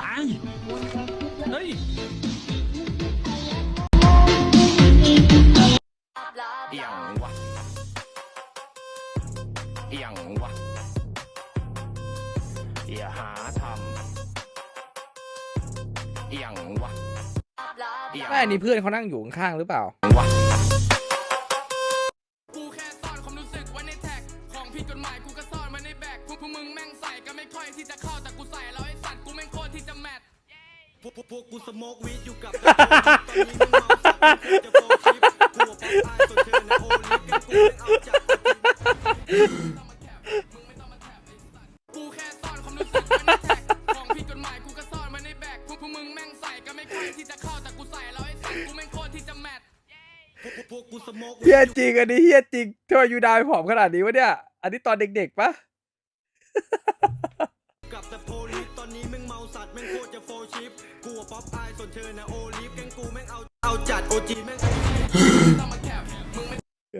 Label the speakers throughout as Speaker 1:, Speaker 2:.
Speaker 1: ตายเฮ้ย
Speaker 2: เอียงวะเอียงวะอย่าหาทำเอียงวะเอียง
Speaker 3: ไม่อันนี้เพื่อนเขานั่งอยู่ข้างๆหรือเปล่า
Speaker 2: วะ
Speaker 4: ใส่ก็ไม่ค่อยที่จะเข้าแต่กูใส่แล้วไอ้สัตว์กูแม่งโคตรที่จะแมท
Speaker 5: พวกพวกพวกกูสโมกวีดอยู่กับตอนนี้มึงเมาสัตว์มึงจะโฟกิฟกูว่าป๊อปอายส่วเธอนะโอลิฟกันกูเอาจัด
Speaker 4: กูแค่ซ่อนความรู้สึกไว้ในแท็กของผิดกฎหมายกูก็ซ่อนไว้ในแบกพวกพวกมึงแม่งใส่ก็ไม่ใค่อยที่จะเข้าแต่กูใส่แล้วไอ้สัตว์กูแม่งโคตรที่จะแมท
Speaker 5: พวกพวกพวกกูสโมก
Speaker 3: เฮียจริงอันนี้เฮียจริงทำไมยูดายผอมขนาดนี้วะเนี่ย อันนี้ตอนเด็กๆปะ
Speaker 5: กับแต่โพลิฟตอนนี้มึงเมาสัตว์แม่งโคตรจะโฟชิฟกูว่าป๊อปอายส่วนเธอนะโอลิฟกันกูแม่งเอาเอาจัดโอจีแม่ง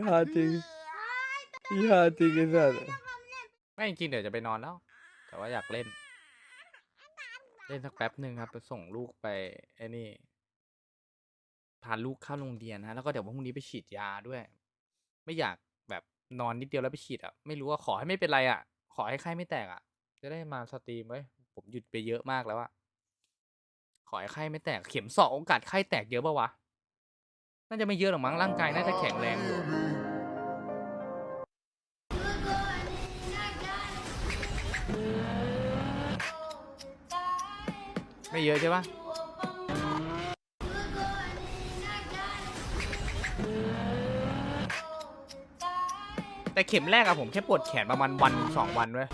Speaker 3: ฮาจริงฮาจริงไอ้สัส
Speaker 6: ไม่จริงๆเดี๋ยวจะไปนอนแล้ว แต่ว่าอยากเล่น เล่นสักแป๊บหนึ่งครับไปส่งลูกไปไอ้นี่พาลูกเข้าโรงเรียนนะแล้วก็เดี๋ยวพรุ่งนี้ไปฉีดยาด้วย ไม่อยากแบบนอนนิดเดียวแล้วไปฉีดอะ ไม่รู้ว่าขอให้ไม่เป็นไรอะ ขอให้ไข้ไม่แตกอะ จะได้มาสตรีมไว้ผมหยุดไปเยอะมากแล้วอะขอให้ไข้ไม่แตกเข็มสองโอกาสไข้แตกเยอะปะวะน่าจะไม่เยอะหรอกมั้งร่างกายน่าจะแข็งแรงอยู่ไม่เยอะใช่ปะ แต่เข็มแรกอะผมแค่ปวดแขนประมาณวันสองวันเว้ย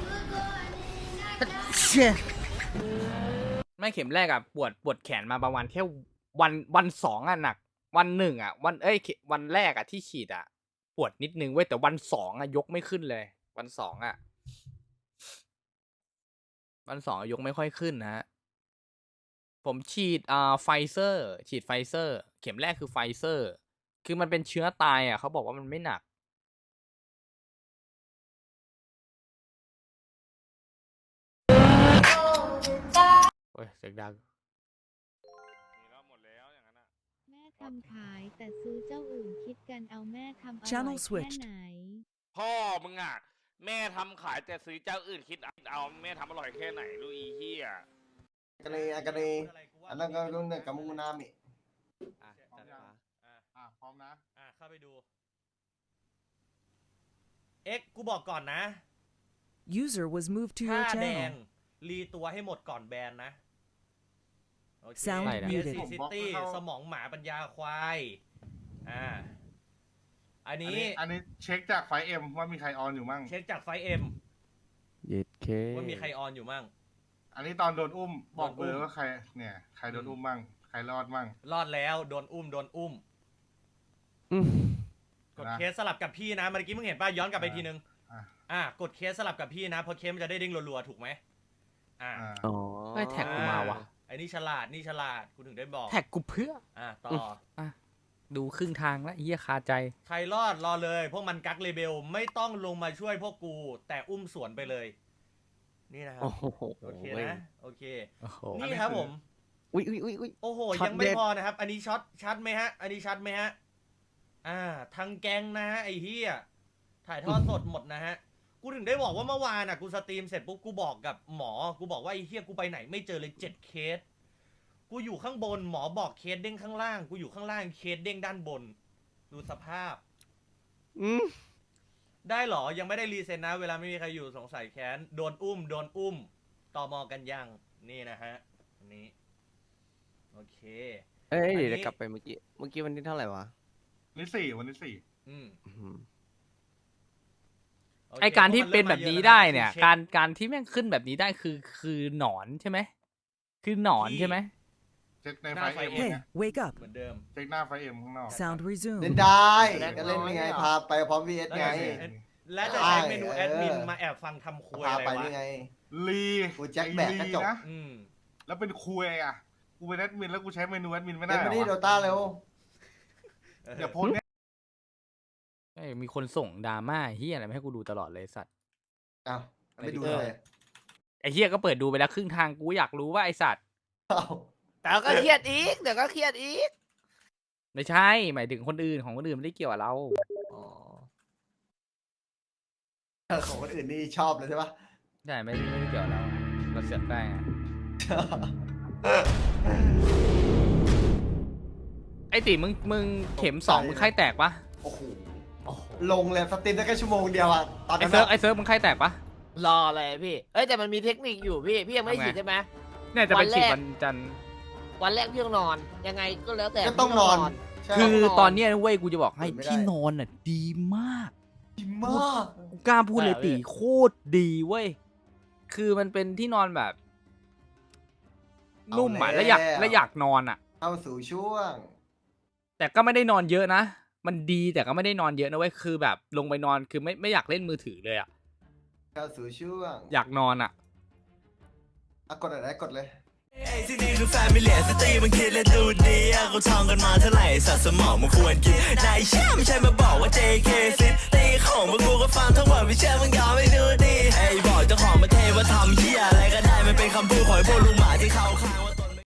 Speaker 6: ไม่เข็มแรกอะปวดปวดแขนมาประมาณแค่วันวันสองอะหนัก วันหนึ่งอะวันเอ้ยเขวันแรกอะที่ฉีดอะปวดนิดนึงเว้ยแต่วันสองอะยกไม่ขึ้นเลย วันสองอะวันสองอะยกไม่ค่อยขึ้นนะฮะผมฉีดอ่าไฟเซอร์ ฉีดไฟเซอร์ เข็มแรกคือไฟเซอร์ คือมันเป็นเชื้อตายอะเขาบอกว่ามันไม่หนัก อ้ยเสียงดัง
Speaker 7: แม่ทำขายแต่ซื้อเจ้าอื่นคิดกันเอาแม่ทำอร่อย
Speaker 8: Channel
Speaker 7: แค่
Speaker 8: switched
Speaker 7: ไหน
Speaker 9: พ่อมึงอะ แม่ทำขายแต่ซื้อเจ้าอื่นคิดเอาแม่ทำอร่อยแค่ไหนลูกอีเหี้ย
Speaker 10: กันเลยกันเลยอันนั้นก็รุ่นเนี่ยกับมุนามิ
Speaker 6: อะจัดมา
Speaker 1: อะพร้อมนะ
Speaker 11: อะเข้าไปดู เอ็กกูบอกก่อนนะ
Speaker 8: User was moved to
Speaker 11: ถ้า
Speaker 8: your
Speaker 11: แดง
Speaker 8: channel.
Speaker 11: รีตัวให้หมดก่อนแบนนะ โอเค
Speaker 8: Sound
Speaker 6: ได้นะ
Speaker 8: muted
Speaker 11: ซิตี้ สมองหมาปัญญาควาย อ่า อัน
Speaker 1: อัน
Speaker 11: นี้
Speaker 1: นี้อันนี้เช็คจากไฟเอ็มว่ามีใครออนอยู่มั่ง
Speaker 11: เช็คจากไฟเอ็ม
Speaker 6: เย็ดเค
Speaker 11: ว่ามีใครออนอยู่มั่ง
Speaker 1: อันนี้ตอนโดนอุ้มบอก
Speaker 11: โดนอุ้
Speaker 1: เบอ
Speaker 11: ม
Speaker 1: ร์ว่าใคร เนี่ย ใครโดนอุ้มมั่ง ใครรอดมั่ง
Speaker 11: รอดแล้ว โดนอุ้ม โดนอุ้มกด
Speaker 1: นะ
Speaker 11: เคสสลับกับพี่นะ เมื่อกี้มึงเห็นป่ะ ย้อนกลับไป
Speaker 1: อ่า
Speaker 11: ทีนึง
Speaker 1: อะ
Speaker 11: อะกดเคสสลับกับพี่นะ เพราะเคสมันจะได้เด้งรัวๆ ถูกไหม อ่า
Speaker 1: อ่า
Speaker 6: อ๋อได้แท็กกูมาวะ
Speaker 11: ไอ้นี่ฉลาดนี่ฉลาดกูถึงได้บอก
Speaker 6: แท็กกูเพื่อ
Speaker 11: อะต่อ
Speaker 6: อะ ดูครึ่งทางแล้วเฮียคาใจ
Speaker 11: ใครรอดรอเลย พวกมันกักเลเบลไม่ต้องลงมาช่วยพวกกู แต่อุ้มสวนไปเลย นี่นะครับ
Speaker 6: โอ้โห
Speaker 11: โอเคนะโอเค
Speaker 6: โอ้โห
Speaker 11: นี่ครับผม
Speaker 6: อุ้ยอุ้ยอุ้ยอุ้ย
Speaker 11: โอ้โห
Speaker 6: ช็อต
Speaker 11: ยังไม่
Speaker 6: เด็ด
Speaker 11: พอนะครับ อันนี้ช็อตชัดไหมฮะ อันนี้ชัดไหมฮะ อ่า ทางแก๊งนะฮะไอ้เฮียถ่ายทอดสดหมดนะฮะ กูถึงได้บอกว่าเมื่อวานอะกูสตรีมเสร็จปุ๊บกูบอกกับหมอ กูบอกว่าไอ้เฮียกูไปไหนไม่เจอเลยเจ็ดเคส กูอยู่ข้างบนหมอบอกเคสเด้งข้างล่าง กูอยู่ข้างล่างเคสเด้งด้านบน ดูสภาพ
Speaker 6: อืม
Speaker 11: ได้เหรอยังไม่ได้รีเซ็นนะ เวลาไม่มีใครอยู่สงสัยแค้นโดนอุ้มโดนอุ้มต่อมอกันยังนี่นะฮะอันนี้โอเค
Speaker 10: เอ้ย
Speaker 11: อันนี้
Speaker 10: เดี๋ยวกลับไปเมื่อกี้ เมื่อกี้วันที่เท่าไหร่วะ
Speaker 1: วันที่สี่วันที่สี่
Speaker 11: อืม
Speaker 10: อื้อหือ
Speaker 11: โเค
Speaker 6: ไอการที่
Speaker 11: พะมั
Speaker 6: เป็น
Speaker 11: ริ่ม
Speaker 6: แบ
Speaker 11: มา
Speaker 6: บ
Speaker 11: อะ
Speaker 6: นี้
Speaker 11: แล้วะ
Speaker 6: ได้เนี่ย
Speaker 11: คือช็ค
Speaker 6: การการที่แม่งขึ้นแบบนี้ได้คือคือหนอนใช่ไหมคือหนอนใช่ไหม
Speaker 1: เช็คใน
Speaker 11: ห
Speaker 1: ไฟ
Speaker 11: น้าไฟ
Speaker 1: เอ็ม
Speaker 11: เอ็ม
Speaker 8: Hey, wake up.
Speaker 11: เหมือนเดิม
Speaker 1: เช็คหน้าไฟเอ็มข้างนอก
Speaker 8: Sound
Speaker 10: เล่น
Speaker 8: resumed.
Speaker 10: ได้
Speaker 11: แล้
Speaker 10: ก็
Speaker 11: ว
Speaker 10: เล่นยังไงพาไปพร้อมวีเอสไง
Speaker 11: และจะ
Speaker 10: ใช่
Speaker 11: ใช้เมนู
Speaker 10: เออ
Speaker 11: แอดมินมาแอบฟังทำครัว
Speaker 10: พา
Speaker 11: อะไร
Speaker 10: ไป
Speaker 11: วะ
Speaker 10: นี่ไง
Speaker 1: ลี
Speaker 10: กูแจ็คแบกกระจก
Speaker 1: ลีนะ
Speaker 11: อืม
Speaker 1: แล้วเป็นคุยอะ กูเป็นแอดมินแล้วกูใช้เมนูแอดมินไม่ได้
Speaker 10: เล่น
Speaker 1: เหร
Speaker 10: มา
Speaker 1: อ
Speaker 10: ดิโด
Speaker 1: วะ
Speaker 10: ต้าเร็ว
Speaker 1: เดี๋ยวโพสต์ เนี่ย
Speaker 6: ไอ้มีคนส่งดราม่าเฮียอะไรมาให้กูดูตลอดเลยสัตว์
Speaker 10: อ้าวไม่ดู
Speaker 6: เอ
Speaker 10: เล
Speaker 6: อ
Speaker 10: ย
Speaker 6: ไอ้เฮียก็เปิดดูไปแล้วครึ่งทางกูอยากรู้ว่าไอสัตว์
Speaker 10: อ้าว
Speaker 12: แต่ก็เครียดอีกเดี๋ยวก็เครียดอีก
Speaker 6: ไม่ใช่ หมายถึงคนอื่นของคนอื่นไม่ได้เกี่ยวกับเรา
Speaker 10: อ๋อเออของคนอื่นนี่ชอบเลยใช่ปะ
Speaker 6: ใช่ไม่ไม่ได้เกี่ยวกับเราเราเสือกได้ไงไอติมึงมึงเข็มสองมึงไข้แตกปะ
Speaker 10: โอ้โห ลงเลยสตรีมได้แค่ชั่วโมงเดียวอะตอน
Speaker 6: ไอ
Speaker 10: นั้น
Speaker 6: เซิร์ฟ
Speaker 10: อะ
Speaker 6: ไอเซิร์ฟมึงไข้แตกปะ
Speaker 12: รอเลยพี่ เอ้ยแต่มันมีเทคนิคอยู่พี่ พี่ยังไม่ได้
Speaker 6: ทำไง
Speaker 12: ฉีดใช่ไหม
Speaker 6: เนี่ยจะไป
Speaker 12: วันแรก
Speaker 6: ฉีดวันจันทร์
Speaker 12: วันแรกพี่ต้องนอน ยังไงก็แล้วแต่
Speaker 10: ก็ต้องนอนใช่
Speaker 6: คือ
Speaker 12: ต้องนอน
Speaker 6: ตอนเนี้ยนะเว้ยกูจะบอกให้
Speaker 10: ไม่ได้
Speaker 6: ที่นอนน่ะดีมาก
Speaker 10: ดีมาก
Speaker 6: กูกล้าพูดเลย
Speaker 12: แต่
Speaker 6: ตี
Speaker 12: พี่
Speaker 6: โคตรดีเว้ย คือมันเป็นที่นอนแบบ นุ่มอะและอยากและอยากนอนอะ
Speaker 10: เข้าสู่ช่วง
Speaker 6: แต่ก็ไม่ได้นอนเยอะนะ มันดีแต่ก็ไม่ได้นอนเยอะนะเว้ยคือแบบลงไปนอนคือไม่ไม่อยากเล่นมือถือเลยอะ
Speaker 10: เข้าสู่ช่วง
Speaker 6: อยากนอนอะ
Speaker 10: อะกดอะไรกดเลย
Speaker 13: ไอ้ที่นี่คือแฟมิเลียสตรีมันคิดและดูดีอะเขาท่องกันมาเท่าไหร่สัตว์สมองมันควรกินนายเชื่อไม่ใช่มาบอกว่า JK ซิตีของพวกกูก็ฟังทั้งหมดไม่เชื่อมึงยอมไม่ดูดีไอ้บอกเจ้าของประเทศว่าทำเหี้ยอะไรก็ได้มันเป็นคำพูดของไอ้พวกลุงหมาที่เขา